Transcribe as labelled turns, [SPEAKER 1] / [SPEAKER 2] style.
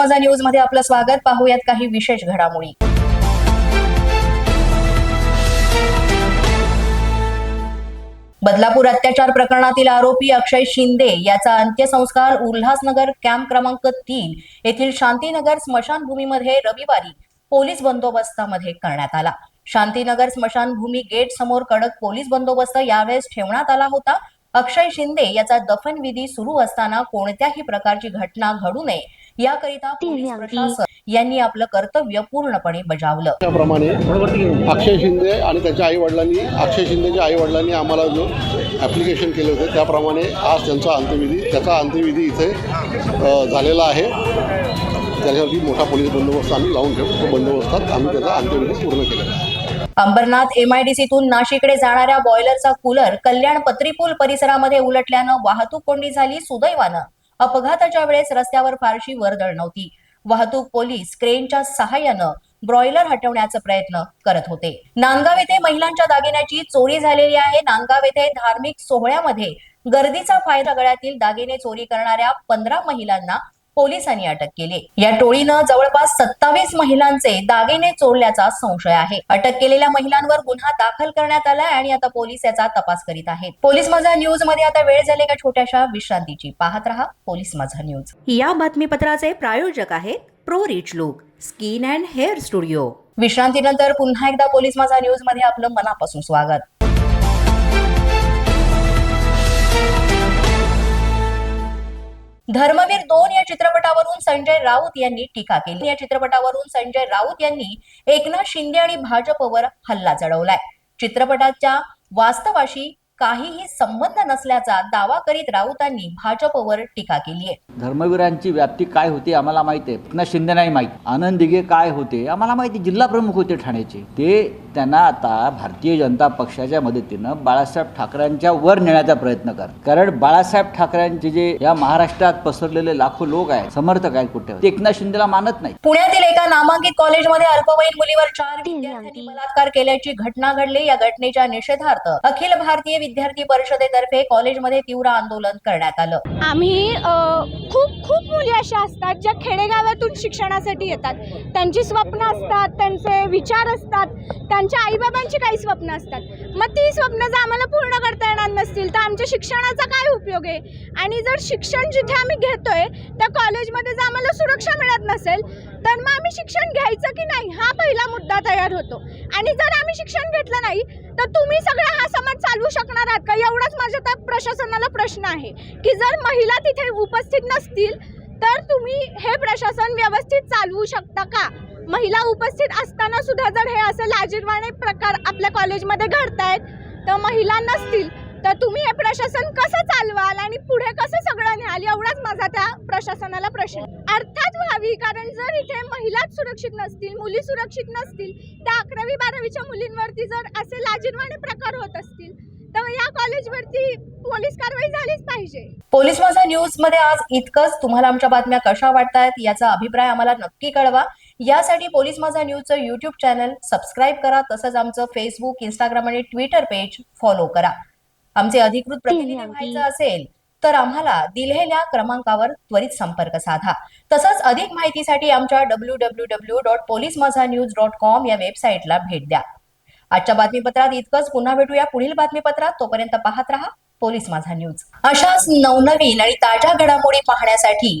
[SPEAKER 1] मजा न्यूजमध्ये आपलं स्वागत. पाहूयात काही विशेष घडामोडी. बदलापूर अत्याचार प्रकरणातील आरोपी अक्षय शिंदे याचा अंत्यसंस्कार उल्हासनगर कॅम्प क्रमांक तीन येथील शांतीनगर स्मशानभूमीमध्ये रविवारी पोलीस बंदोबस्तामध्ये करण्यात आला. शांतीनगर स्मशानभूमी गेट समोर कडक पोलीस बंदोबस्त यावेळेस ठेवण्यात आला होता. अक्षय शिंदे याचा दफनविधी सुरू असताना कोणत्याही प्रकारची घटना घडू नये याकरिता पोलीस प्रशासन यांनी आपलं कर्तव्य पूर्णपणे बजावलं.
[SPEAKER 2] त्याप्रमाणे अक्षय शिंदे आणि त्याच्या आई वडिलांनी अक्षय शिंदेच्या आई वडिलांनी आम्हाला जो ॲप्लिकेशन केले होते त्याप्रमाणे आज त्यांचा अंत्यविधी त्याचा अंत्यविधी इथे झालेला आहे. त्याच्यावरती मोठा पोलीस बंदोबस्त आम्ही लावून ठेवतो. तो बंदोबस्तात आम्ही त्याचा अंत्यविधी पूर्ण केलेला आहे.
[SPEAKER 1] अंबरनाथ एमआयडीसीतून नाशिकडे जाणाऱ्या बॉयलरचा कूलर कल्याण पत्रीपूल परिसरामध्ये उलटल्यानं वाहतूक कोंडी झाली सुदैवानं. अपघाताच्या वेळेस रस्त्यावर फारशी वर्दळ नव्हती. वाहतूक पोलीस क्रेनच्या सहाय्यानं ब्रॉयलर हटवण्याचा प्रयत्न करत होते. नांदगाव येथे महिलांच्या दागिन्याची चोरी झालेली आहे. नांदगाव येथे धार्मिक सोहळ्यामध्ये गर्दीचा फायदा गळ्यातील दागिने चोरी करणाऱ्या पंधरा महिलांना पोलिसांनी अटक केली. या टोळीनं जवळपास सत्तावीस महिलांचे दागिने चोरल्याचा संशय आहे. अटक केलेल्या महिलांवर गुन्हा दाखल करण्यात आलाय आणि आता पोलीस याचा तपास करीत आहेत. पोलीस माझा न्यूजमध्ये आता वेळ झाली का छोट्याशा विश्रांतीची? पाहत रहा पोलीस माझा न्यूज
[SPEAKER 3] या बातमीपत्राचे प्रायोजक आहेत pro rich look skin and hair studio.
[SPEAKER 1] विश्रांतीनंतर पुन्हा एकदा पोलीस माझा न्यूजमध्ये आपलं मनापासून स्वागत. धर्मवीर दोन या चित्रपटावरून संजय राऊत यांनी टीका केली. या चित्रपटावरून संजय राऊत यांनी एकनाथ शिंदे आणि भाजपवर हल्ला चढवलाय. चित्रपटाच्या वास्तवाशी काहीही संबंध नसल्याचा दावा करीत राऊतांनी भाजपवर टीका केली आहे.
[SPEAKER 4] धर्मवीरांची व्याप्ती काय होती आम्हाला माहिती आहे. एकनाथ शिंदे नाही माहिती. आनंद दिघे काय होते आम्हाला माहिती जिल्हा प्रमुख होते ठाण्याचे. ते त्यांना आता भारतीय जनता पक्षाच्या मदतीनं बाळासाहेब ठाकरेंच्या वर नेण्याचा प्रयत्न कर कारण बाळासाहेब ठाकरेंचे जे या महाराष्ट्रात पसरलेले लाखो लोक आहेत समर्थक आहेत कुठे? ते एकनाथ शिंदेला मानत नाही
[SPEAKER 1] पुण्यातील एका नामांकित कॉलेजमध्ये अल्पवयीन मुलीवर चार विद्यार्थ्यांनी बलात्कार केल्याची घटना घडली. या घटनेच्या निषेधार्थ अखिल भारतीय विद्यार्थी परिषदेतर्फे कॉलेजमध्ये तीव्र आंदोलन करण्यात आलं.
[SPEAKER 5] आम्ही अ, खूप खूप मुली अशा असतात ज्या खेडेगावातून शिक्षणासाठी येतात. त्यांची स्वप्न असतात त्यांचे विचार असतात त्यांच्या आईबाबांची काही स्वप्न असतात. मग ती स्वप्न जर आम्हाला पूर्ण करता येणार नसतील तर आमच्या शिक्षणाचा काय उपयोग आहे? आणि जर शिक्षण जिथे आम्ही घेतोय त्या कॉलेजमध्ये जर आम्हाला सुरक्षा मिळत नसेल तर मग आम्ही शिक्षण घ्यायचं की नाही हा पहिला मुद्दा तयार होतो. आणि जर आम्ही शिक्षण घेतलं नाही तर तुम्ही सगळा हा समाज चालवू शकणार आहात का? एवढाच माझ्या त्या प्रशासनाला प्रश्न आहे की जर महिला तिथे उपस्थित नसतील तर तुम्ही हे प्रशासन व्यवस्थित चालवू शकता का? महिला उपस्थित असताना सुद्धा जर हे असं लाजीरवाणे प्रकार आपल्या कॉलेजमध्ये घडतायत तर महिला नसतील. तर तुम्ही हे प्रशासन कसं चालवाल आणि पुढे कसं सगळं न्याल एवढाच माझा त्या प्रशासनाला प्रश्न. अर्थात व्हावी कारण जर इथे महिलाच सुरक्षित नसतील मुली सुरक्षित नसतील त्या अकरावी बारावीच्या मुलींवरती जर असे लाजीरवाणे प्रकार होत असतील तर या कॉलेजवरती पोलीस कारवाई झालीच पाहिजे.
[SPEAKER 1] पोलीस माझा न्यूजमध्ये आज इतकंच. तुम्हाला आमच्या बातम्या कशा वाटतायत याचा अभिप्राय आम्हाला नक्की कळवा. यासाठी पोलीस माझा न्यूजचं युट्यूब चॅनल सबस्क्राईब करा. तसंच आमचं फेसबुक इंस्टाग्राम आणि ट्विटर पेज फॉलो करा. आमचे अधिकृत प्रतिनिधी व्हायचं असेल तर आम्हाला दिलेल्या क्रमांकावर त्वरित संपर्क साधा. तसंच अधिक माहितीसाठी आमच्या W W W dot police Majha news dot com या वेबसाईटला भेट द्या. आजच्या बातमीपत्रात इतकंच. पुन्हा भेटूया पुढील बातमीपत्रात. तोपर्यंत पाहत रहा पोलीस माझा न्यूज. अशाच नवनवीन आणि ताज्या घडामोडी पाहण्यासाठी